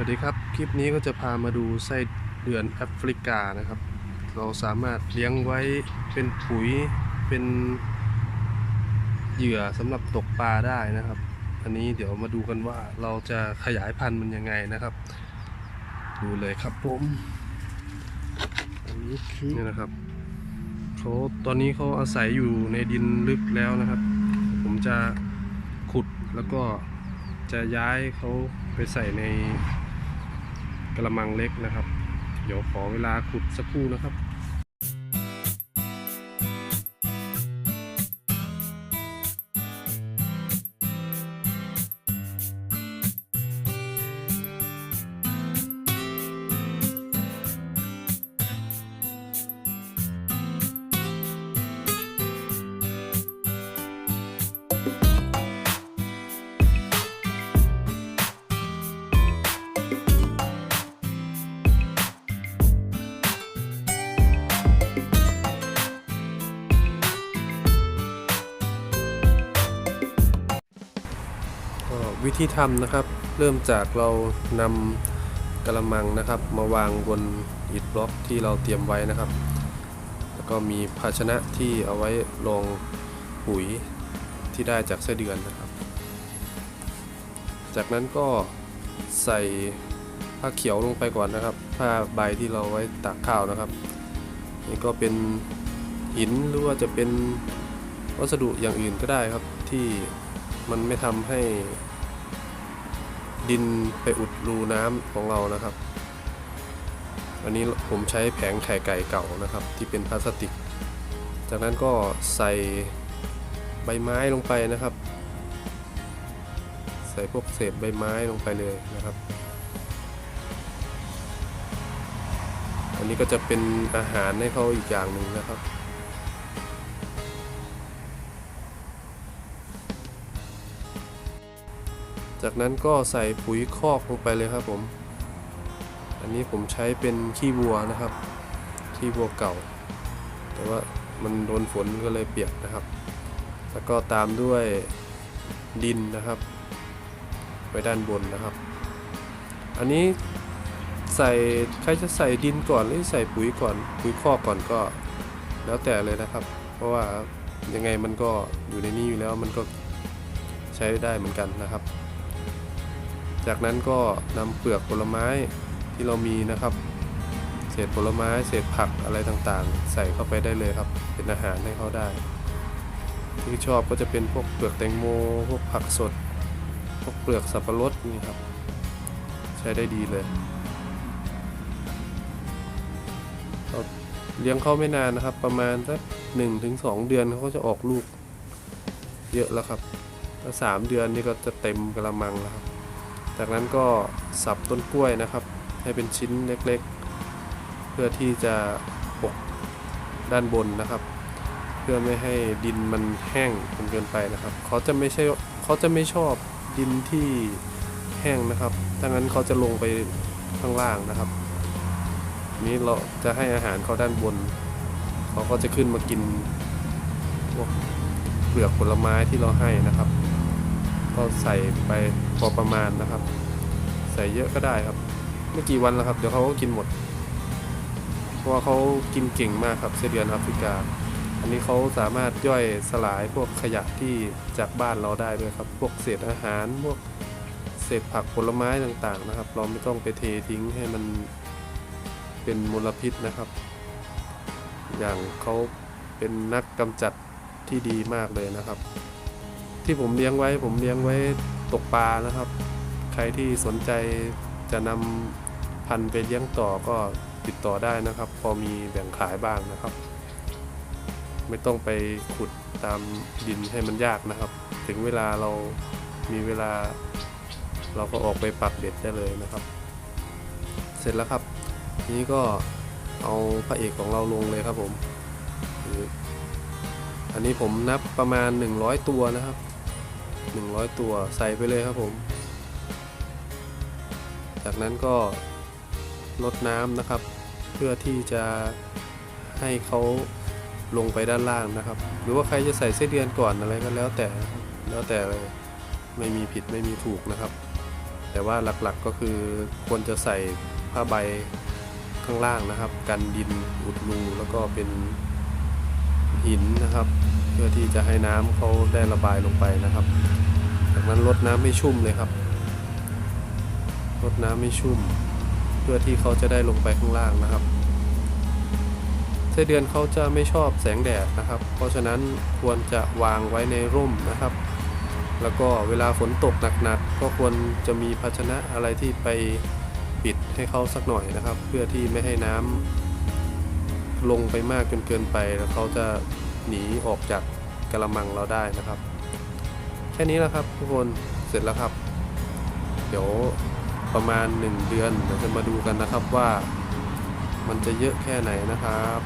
สวัสดีครับ คลิปนี้ก็จะพามาดูไส้เดือนแอฟริกานะครับ เราสามารถเลี้ยงไว้เป็นปุ๋ยเป็นเหยื่อสำหรับตกปลาได้นะครับ อันนี้เดี๋ยวมาดูกันว่าเราจะขยายพันธุ์มันยังไงนะครับ ดูเลยครับผมอันนี้นี่นะครับเขาตอนนี้เขาอาศัยอยู่ในดินลึกแล้วนะครับ ผมจะขุดแล้วก็จะย้ายเขาไปใส่ใน กระมังเล็กนะครับ เดี๋ยวขอเวลาขุดสักครู่นะครับ วิธีทำนะครับ เริ่มจากเรานำกระมังนะครับ มาวางบนอิฐบล็อกที่เราเตรียมไว้นะครับ แล้วก็มีภาชนะที่เอาไว้รองปุ๋ยที่ได้จากไส้เดือนนะครับ จากนั้นก็ใส่ผ้าเขียวลงไปก่อนนะครับ ผ้าใบที่เราไว้ตากข้าวนะครับ นี่ก็เป็นหินหรือว่าจะเป็นวัสดุอย่างอื่นก็ได้ครับที่มันไม่ทำให้ ดินไปอุดรูน้ำของเรานะครับ อันนี้ผมใช้แผงไข่ไก่เก่านะครับ ที่เป็นพลาสติก จากนั้นก็ใส่ใบไม้ลงไปนะครับ ใส่พวกเศษใบไม้ลงไปเลยนะครับ อันนี้ก็จะเป็นอาหารให้เขาอีกอย่างหนึ่งนะครับ จากนั้นก็ใส่ปุ๋ยคอกลงไปเลยครับผม อันนี้ผมใช้เป็นขี้วัวนะครับ ขี้วัวเก่า แต่ว่ามันโดนฝนก็เลยเปียกนะครับ แล้วก็ตามด้วยดินนะครับไว้ด้านบนนะครับ อันนี้ใส่ใครจะใส่ดินก่อนหรือใส่ปุ๋ยก่อน ปุ๋ยคอกก่อนก็แล้วแต่เลยนะครับ เพราะว่ายังไงมันก็อยู่ในนี้อยู่แล้วมันก็ใช้ได้เหมือนกันนะครับ จากนั้นก็นำเปลือกผลไม้ที่เรามีนะครับ เศษผลไม้เศษผักอะไรต่างๆ ใส่เข้าไปได้เลยครับ เป็นอาหารให้เขาได้ ที่ชอบก็จะเป็นพวกเปลือกแตงโม พวกผักสด พวกเปลือกสับปะรดนี่ครับ ใช้ได้ดีเลยเราเลี้ยงเขาไม่นานนะครับ ประมาณสักหนึ่งถึงสองเดือนเขาก็จะออกลูก เยอะแล้วครับถ้าสามเดือนนี่ก็จะเต็มกระมังแล้วครับ จากนั้นก็สับต้นกล้วยนะครับ ให้เป็นชิ้นเล็กๆ เพื่อที่จะปกด้านบนนะครับ เพื่อไม่ให้ดินมันแห้งจนเกินไปนะครับ เขาจะไม่ใช่เขาจะไม่ชอบดินที่แห้งนะครับดังนั้นเขาจะลงไปข้างล่างนะครับ นี้เราจะให้อาหารเขาด้านบน เขาก็จะขึ้นมากินพวกเปลือกผลไม้ที่เราให้นะครับ ก็ใส่ไปพอประมาณนะครับ ใส่เยอะก็ได้ครับ ไม่กี่วันแล้วครับ เดี๋ยวเขาก็กินหมด เพราะว่าเขากินเก่งมากครับไส้เดือนแอฟริกา อันนี้เขาสามารถย่อยสลายพวกขยะที่จากบ้านเราได้ด้วยครับ พวกเศษอาหารพวกเศษผักผลไม้ต่างๆนะครับ เราไม่ต้องไปเททิ้งให้มันเป็นมลพิษนะครับ อย่างเขาเป็นนักกำจัดที่ดีมากเลยนะครับ ที่ผมเลี้ยงไว้ ผมเลี้ยงไว้ตกปลานะครับ ใครที่สนใจจะนำพันธุ์ไปเลี้ยงต่อก็ติดต่อได้นะครับ พอมีแบ่งขายบ้างนะครับ ไม่ต้องไปขุดตามดินให้มันยากนะครับ ถึงเวลาเรามีเวลา เราก็ออกไปปักเบ็ดได้เลยนะครับ เสร็จแล้วครับ นี้ก็เอาพระเอกของเราลงเลยครับผม อันนี้ผมนับประมาณ 100 ตัวนะครับ 100 ตัวใส่ไปเลยครับผม จากนั้นก็ลดน้ำนะครับ เพื่อที่จะให้เขาลงไปด้านล่างนะครับ หรือว่าใครจะใส่ไส้เดือนก่อนอะไรก็แล้วแต่แล้วแต่เลยไม่มีผิดไม่มีถูกนะครับ แต่แต่ว่าหลักๆก็คือควรจะใส่ผ้าใบข้างล่างนะครับ กันดินอุดรูแล้วก็เป็น หินนะครับ เพื่อที่จะให้น้ำเขาได้ระบายลงไปนะครับ จากนั้นลดน้ำให้ชุ่มเลยครับลดน้ำให้ชุ่ม เพื่อที่เขาจะได้ลงไปข้างล่างนะครับไส้เดือนเขาจะไม่ชอบแสงแดดนะครับ เพราะฉะนั้นควรจะวางไว้ในร่มนะครับ แล้วก็เวลาฝนตกหนักๆก็ควรจะมีภาชนะอะไรที่ไปปิดให้เขาสักหน่อยนะครับ เพื่อที่ไม่ให้น้ำ ลงไปมากจนเกินไปแล้วเขาจะหนีออกจากกระมังเราได้นะครับ แค่นี้แหละครับทุกคนเสร็จแล้วครับ เดี๋ยวประมาณ 1 เดือนเราจะมาดูกันนะครับว่า มันจะเยอะแค่ไหนนะครับ